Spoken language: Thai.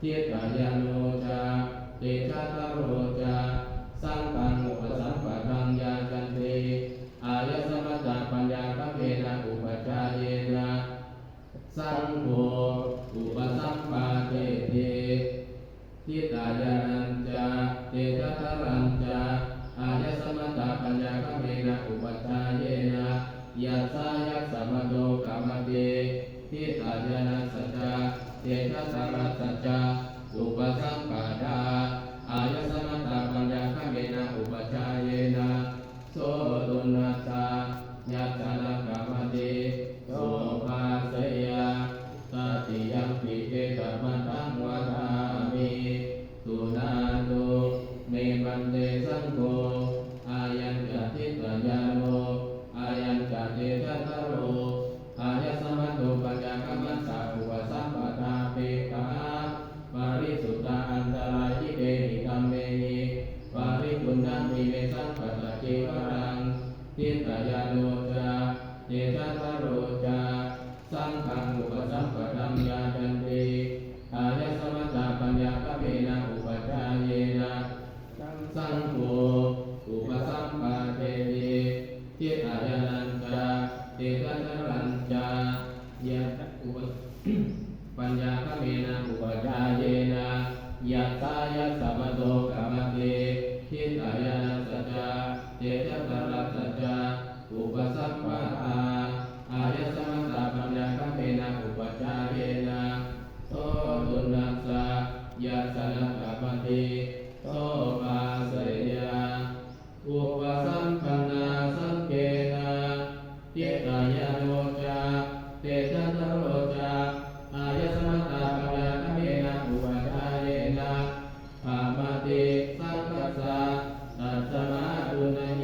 ทิตายาโนจาเตชะตโรจาสังปันโนสัมปะทังยาจันเตอายะสมัตตปัญญาคเวนะอุปจายเยนะสังโฆอุปสัมปาเตเตทิตายานา มีเมสัพพะตะเจวรังทิตยาโนจาเจตตโรจาสังฆังอุปสัมปทังยาจันติอายะสมัตตาปัญญาคเมนะอุปจายเยนะสังโฆอุปสัมปาเทวิทิอายานันจาเจตตรัญจายะอุปปัญญาคเมนะอุปจายเยนะ ยัตายะสัมโตการมเตทิตายานัจจาเจตารัสัจจาอุปสัมปอาอายสัมัตตาปัญญาคเมนะอุปจาเรนะโสตุนัสสะยัสนะการมเตโส สะตัสสะมาตุนเม